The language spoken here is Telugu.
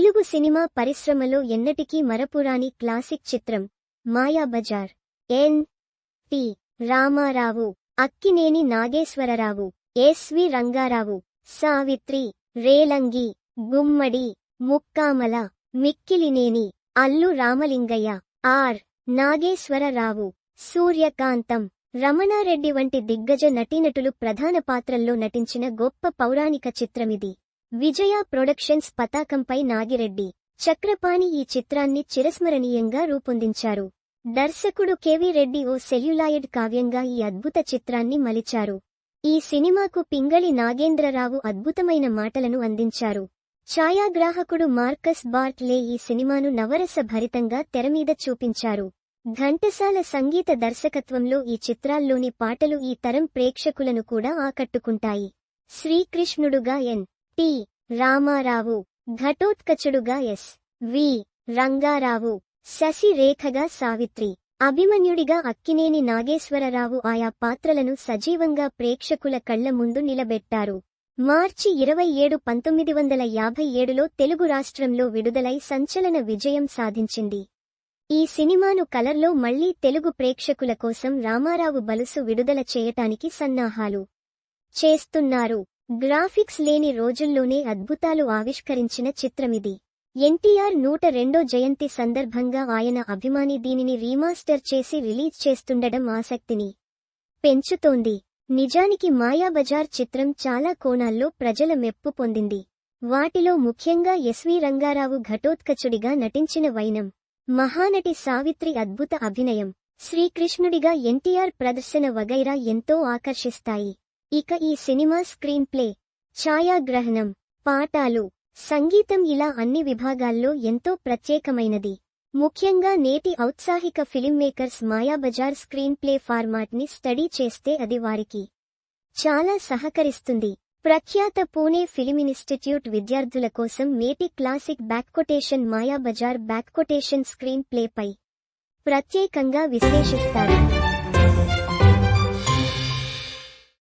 తెలుగు సినిమా పరిశ్రమలో ఎన్నటికీ మరపురాని క్లాసిక్ చిత్రం Mayabazar N. P. Rama Rao Akkineni Nageswara Rao S V Ranga Rao Savitri Relangi Gummadi Mukkamala Mikkilineni Allu Ramalingaiah R. Nageswara Rao Suryakantham Ramana Reddy వంటి దిగ్గజ నటీనటులు ప్రధాన పాత్రల్లో నటించిన గొప్ప పౌరాణిక చిత్రమిది. విజయ ప్రొడక్షన్స్ పతాకంపై నాగిరెడ్డి చక్రపాణి ఈ చిత్రాన్ని చిరస్మరణీయంగా రూపొందించారు. దర్శకుడు కెవి రెడ్డి ఓ సెల్యులాయిడ్ కావ్యంగా ఈ అద్భుత చిత్రాన్ని మలిచారు. ఈ సినిమాకు పింగళి నాగేంద్రరావు అద్భుతమైన మాటలను అందించారు. ఛాయాగ్రాహకుడు మార్కస్ బార్ట్లే ఈ సినిమాను నవరస భరితంగా తెరమీద చూపించారు. ఘంటసాల సంగీత దర్శకత్వంలో ఈ చిత్రాల్లోని పాటలు ఈ తరం ప్రేక్షకులను కూడా ఆకట్టుకుంటాయి. శ్రీకృష్ణుడుగా ఎన్. టి. రామారావు ఘటోత్కచుడుగా ఎస్. వి. రంగారావు శశిరేఖగా సావిత్రి. అభిమన్యుడిగా అక్కినేని నాగేశ్వరరావు ఆయా పాత్రలను సజీవంగా ప్రేక్షకుల కళ్ళ ముందు నిలబెట్టారు. మార్చి ఇరవై ఏడు పంతొమ్మిది వందల యాభై ఏడులో తెలుగు రాష్ట్రంలో విడుదలై సంచలన విజయం సాధించింది. ఈ సినిమాను కలర్లో మళ్ళీ తెలుగు ప్రేక్షకుల కోసం రామారావు బలుసు విడుదల చేయటానికి సన్నాహాలు చేస్తున్నారు. గ్రాఫిక్స్ లేని రోజుల్లోనే అద్భుతాలు ఆవిష్కరించిన చిత్రమిది. ఎన్టీఆర్ నూట రెండో జయంతి సందర్భంగా ఆయన అభిమాని దీనిని రీమాస్టర్ చేసి రిలీజ్ చేస్తుండడం ఆసక్తిని పెంచుతోంది. నిజానికి మాయాబజార్ చిత్రం చాలా కోణాల్లో ప్రజల మెప్పు పొందింది. వాటిలో ముఖ్యంగా ఎస్వి రంగారావు ఘటోత్కచుడిగా నటించిన వైనం మహానటి సావిత్రి అద్భుత అభినయం శ్రీకృష్ణుడిగా ఎన్టీఆర్ ప్రదర్శన వగైరా ఎంతో ఆకర్షిస్తాయి. ఇక ఈ సినిమా స్క్రీన్ ప్లే. ఛాయాగ్రహణం పాటాలు సంగీతం ఇలా అన్ని విభాగాల్లో ఎంతో ప్రత్యేకమైనది. ముఖ్యంగా నేటి ఔత్సాహిక film makers Mayabazar screen play ఫార్మాట్ని study చేస్తే అది వారికి చాలా సహకరిస్తుంది. ప్రఖ్యాత పూణే ఫిలిం ఇన్స్టిట్యూట్ విద్యార్థుల కోసం నేటి classic back quotation Mayabazar back quotation screen ప్లేపై ప్రత్యేకంగా విశ్లేషిస్తారు.